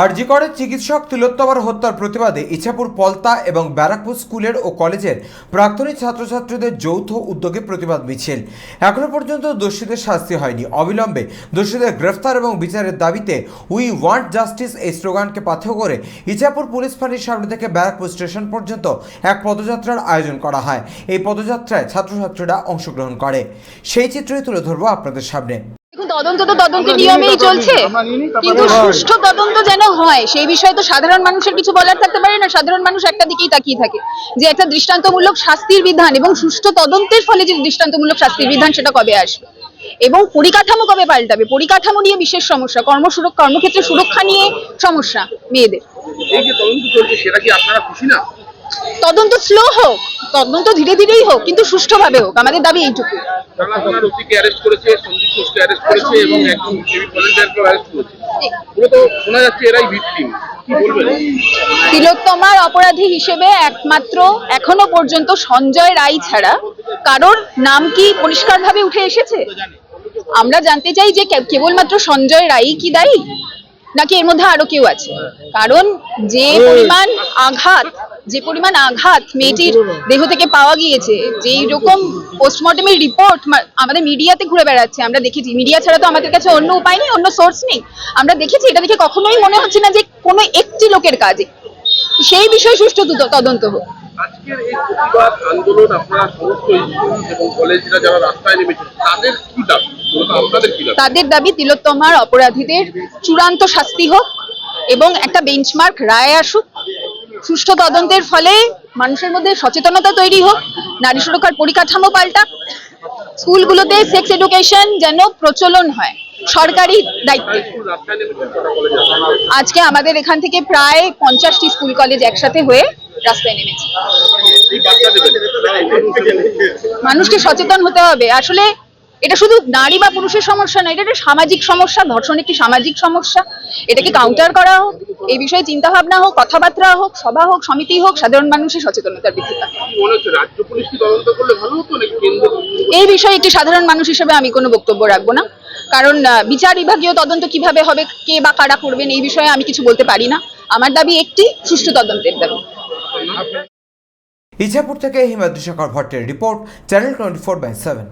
আরজিকরের চিকিৎসক তিলোত্তমার হত্যার প্রতিবাদে ইছাপুর পলতা এবং ব্যারাকপুর স্কুলের ও কলেজের প্রাক্তনী ছাত্রছাত্রীদের যৌথ উদ্যোগে প্রতিবাদ মিছিল। এখনও পর্যন্ত দোষীদের শাস্তি হয়নি। অবিলম্বে দোষীদের গ্রেফতার এবং বিচারের দাবিতে উই ওয়ান্ট জাস্টিস এই স্লোগানকে পাথেয় করে ইছাপুর পুলিশ ফাঁড়ির সামনে থেকে ব্যারাকপুর স্টেশন পর্যন্ত এক পদযাত্রার আয়োজন করা হয়। এই পদযাত্রায় ছাত্রছাত্রীরা অংশগ্রহণ করে। সেই চিত্রই তুলে ধরবো আপনাদের সামনে। তদন্ত তো তদন্তের নিয়মেই চলছে। কিন্তু সুষ্ঠু তদন্ত যেন হয় সেই বিষয়ে তো সাধারণ মানুষের কিছু বলার থাকতে পারে না। সাধারণ মানুষ একটা দিকেই তাকিয়ে থাকে যে একটা দৃষ্টান্তমূলক শাস্তির বিধান এবং সুষ্ঠু তদন্তের ফলে যে দৃষ্টান্তমূলক শাস্তির বিধান সেটা কবে আসবে? এবং পরিকাঠামো কবে পাল্টাবে? পরিকাঠামো নিয়ে বিশেষ সমস্যা কর্মসুরক্ষা কর্মক্ষেত্রে সুরক্ষা নিয়ে সমস্যা মেয়েদের। এই যে তদন্ত চলছে সেটা কি আপনারা খুশি না? তদন্ত স্লো হোক তদন্ত ধীরে ধীরেই হোক কিন্তু সুষ্ঠুভাবে হোক। আমাদের দাবি এইটুকু। টানা থানার ওসিকে অ্যারেস্ট করেছে সন্দীপ ঘোষকে অ্যারেস্ট করেছে এবং একজন সিভিল ভলেন্টিয়ারকেও অ্যারেস্ট করেছে। মূলত শোনা যাচ্ছে এরাই ভিকটিম কি বলবেন? তিলোত্তমার অপরাধী হিসেবে একমাত্র এখনও পর্যন্ত সঞ্জয় রায় ছাড়া কারোর নাম কি পরিষ্কারভাবে উঠে এসেছে? আমরা জানতে চাই যে কেবলমাত্র সঞ্জয় রায় কি দায়ী? নাকি এর মধ্যে আরও কেউ আছে? কারণ যে পরিমাণ আঘাত যে পরিমাণ আঘাত মেয়েটির দেহ থেকে পাওয়া গিয়েছে যেই রকম পোস্টমর্টমের রিপোর্ট আমাদের মিডিয়াতে ঘুরে বেড়াচ্ছে আমরা দেখেছি। মিডিয়া ছাড়া তো আমাদের কাছে অন্য উপায় নেই অন্য সোর্স নেই। আমরা দেখেছি এটা দেখে কখনোই মনে হচ্ছে না যে কোনো একটি লোকের কাজে। সেই বিষয়ে সুষ্ঠু তদন্ত হোক। আজকের এই প্রতিবাদ আন্দোলন আপনারা সমস্ত স্কুল এবং কলেজরা যারা রাস্তায় নেমেছে তাদের কি দাবি? মূলত আপনাদের কি দাবি? তাদের দাবি তিলোত্তমার অপরাধীদের চূড়ান্ত শাস্তি হোক এবং একটা বেঞ্চমার্ক রায় আসুক। সুষ্ঠু তদন্তের ফলে মানুষের মধ্যে সচেতনতা তৈরি হোক, নারী সুরক্ষার পরিকাঠামো পাল্টা, স্কুলগুলোতে সেক্স এডুকেশন যেন প্রচলন হয়, সরকারি দায়িত্বে। আজকে আমাদের এখান থেকে প্রায় পঞ্চাশটি স্কুল কলেজ একসাথে হয়ে রাস্তায় নেমেছে। মানুষকে সচেতন হতে হবে। আসলে এটা শুধু নারী বা পুরুষের সমস্যা না এটা একটা সামাজিক সমস্যা ধর্ষণ একটি সামাজিক সমস্যা। এটাকে কাউন্টার করা হোক এই বিষয়ে চিন্তা ভাবনা হোক কথাবার্তা হোক সভা হোক সমিতি হোক সাধারণ মানুষের সচেতনতার বৃদ্ধি পায় কি মনে হচ্ছে রাজ্য পুলিশ কি তদন্ত করলে ভালো হতো নাকি কেন্দ্র? এই বিষয়ে একটি সাধারণ মানুষ হিসেবে আমি কোনো বক্তব্য রাখব না। কারণ বিচার বিভাগীয় তদন্ত কীভাবে হবে কে বা কারা করবেন এই বিষয়ে আমি কিছু বলতে পারি না। আমার দাবি একটি সুষ্ঠু তদন্তের দাবি। ইছাপুর থেকে Himadri Shekhar ভট্টের report channel twenty four by seven.